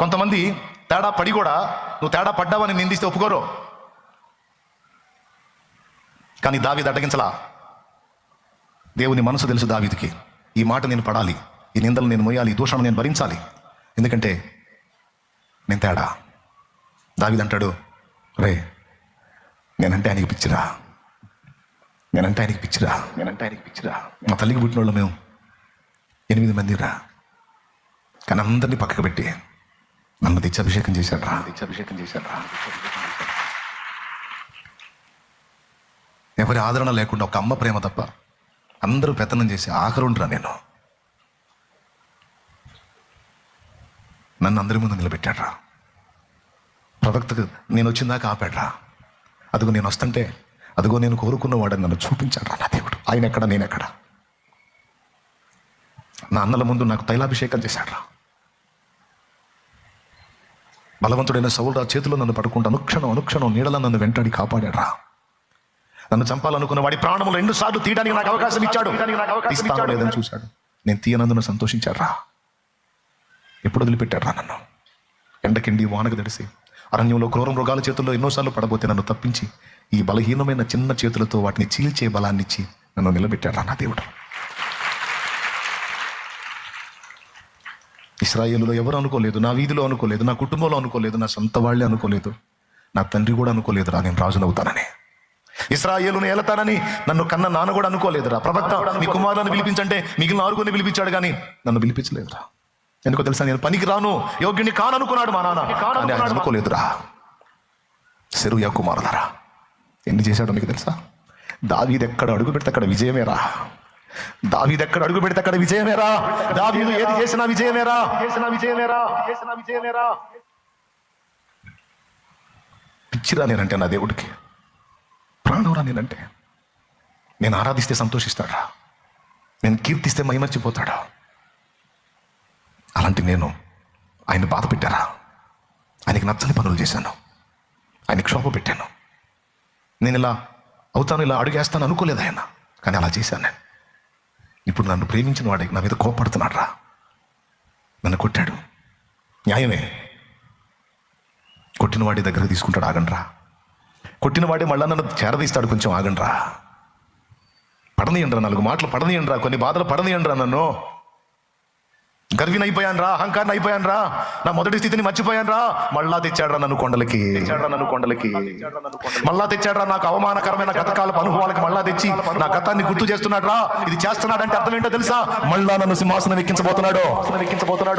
కొంతమంది తేడా పడి కూడా నువ్వు తేడా పడ్డావని నిందిస్తే ఒప్పుకోరు. కానీ దావీది అడ్డగించలా. దేవుని మనసు తెలుసు దావీదికి. ఈ మాట నేను పడాలి. ఈ నిందలు నేను మోయాలి. ఈ దూషణ నేను భరించాలి. ఎందుకంటే నేను తేడా. దావీది అంటాడు రే నేనంటే ఆయనకి పిచ్చిరా? నేనంటే ఆయనకి పిచ్చిరా? నేనంటే ఆయనకి పిచ్చిరా? మా తల్లికి పుట్టిన వాళ్ళు మేము. ఎనిమిది మందిరా. కానీ అందరినీ పక్కకు పెట్టి నన్ను తెచ్చి అభిషేకం చేశాడు రా తెచ్చి అభిషేకం చేశాడు రా ఎవరి ఆదరణ లేకుండా ఒక అమ్మ ప్రేమ తప్ప అందరూ పెత్తనం చేసి ఆఖరుండ్రా నేను. నన్ను అందరి ముందు నిలబెట్టాడ్రా. ప్రవక్తకు నేను వచ్చిందాక ఆపాడ్రా. అదిగో నేను వస్తుంటే అదిగో నేను కోరుకున్నవాడని నన్ను చూపించాడ్రా నా దేవుడు. ఆయన ఎక్కడ నేను ఎక్కడ నా అన్నల ముందు నాకు తైలాభిషేకం చేశాడ్రా. బలవంతుడైన సౌలు చేతిలో నన్ను పడుకుంటూ అనుక్షణం అనుక్షణం నీడల నన్ను వెంటాడి కాపాడాడ్రా నన్ను చంపాలనుకున్న వాడి ప్రాణములు రెండు సార్లు తీయడానికి నాకు అవకాశం ఇచ్చాడు. ఇస్తాను లేదని చూశాడు. నేను తీయనందున సంతోషించాడ్రా ఎప్పుడు వదిలిపెట్టాడ్రా నన్ను? ఎండకిండి వానకు తడిసి అరణ్యంలో క్రూర మృగాల చేతుల్లో ఎన్నోసార్లు పడబోతే నన్ను తప్పించి ఈ బలహీనమైన చిన్న చేతులతో వాటిని చీల్చే బలాన్నిచ్చి నన్ను నన్ను నిలబెట్టాడ్రా నా దేవుడు. ఇస్రాయేల్లో ఎవరు అనుకోలేదు నా వీధిలో అనుకోలేదు నా కుటుంబంలో అనుకోలేదు నా సొంత వాళ్ళే అనుకోలేదు. నా తండ్రి కూడా అనుకోలేదురా నేను రాజునవుతానని. ఇస్రాయేలును ఏలతానని నన్ను కన్న నాన్న కూడా అనుకోలేదురా. ప్రవక్త మీ కుమారులను పిలిపించంటే మిగిలిన ఆరుగురిని పిలిపించాడు కానీ నన్ను పిలిపించలేదురా. ఎందుకో తెలుసా నేను పనికి రాను యోగ్యుని కాననుకున్నాడు మా నాన్న కానీ ఆయన అనుకోలేదురా సెరుయ కుమారులరా ఎన్ని చేశాడో మీకు తెలుసా? దావీది ఎక్కడ అడుగు పెడితే అక్కడ విజయమేరా. దావీది ఎక్కడ అడుగు పెడితే అక్కడ విజయమేరా? దావీదు ఏది చేసినా విజయమేరా? చేసినా విజయమేరా? చేసినా విజయమేరా? పిచ్చిరా నేనంటే నా దేవుడికి. ప్రాణంరా నేనంటే నేను ఆరాధిస్తే సంతోషిస్తాడా? నేను కీర్తిస్తే మైమర్చిపోతాడా? అలాంటి నేను ఆయన బాధ పెట్టారా ఆయనకి నచ్చని పనులు చేశాను. ఆయన క్షోభ పెట్టాను. నేను ఇలా అవుతాను ఇలా అడుగేస్తాను అనుకోలేదు ఆయన. కానీ అలా చేశాను నేను. ఇప్పుడు నన్ను ప్రేమించిన వాడికి నా మీద కోపడుతున్నాడు రా. నన్ను కొట్టాడు. న్యాయమే. కొట్టిన వాడి దగ్గర తీసుకుంటాడు ఆగండ్రా కొట్టిన వాడే మళ్ళా నన్ను చేరదీస్తాడు కొంచెం ఆగండ్రా పడనీయండ్రా నాలుగు మాటలు పడనీయండ్రా కొన్ని బాధలు పడనీయండ్రా నన్ను. గర్విని అయిపోయాను రా అహంకారం అయిపోయాను రా నా మొదటి స్థితిని మర్చిపోయాను రా మళ్ళా తెచ్చాడ్రా నన్ను కొండలకి. నన్ను కొండలకి. మళ్ళా తెచ్చాడ్రా నాకు అవమానకరమైన గతకాలపు అనుభవాలకి మళ్ళా తెచ్చి నా గతాన్ని గుర్తు చేస్తున్నాడు రా ఇది చేస్తున్నాడంటే అర్థం ఏంటో తెలుసా? మళ్ళా నన్ను సింహాసనం ఎక్కించబోతున్నాడు ఎక్కించబోతున్నాడు.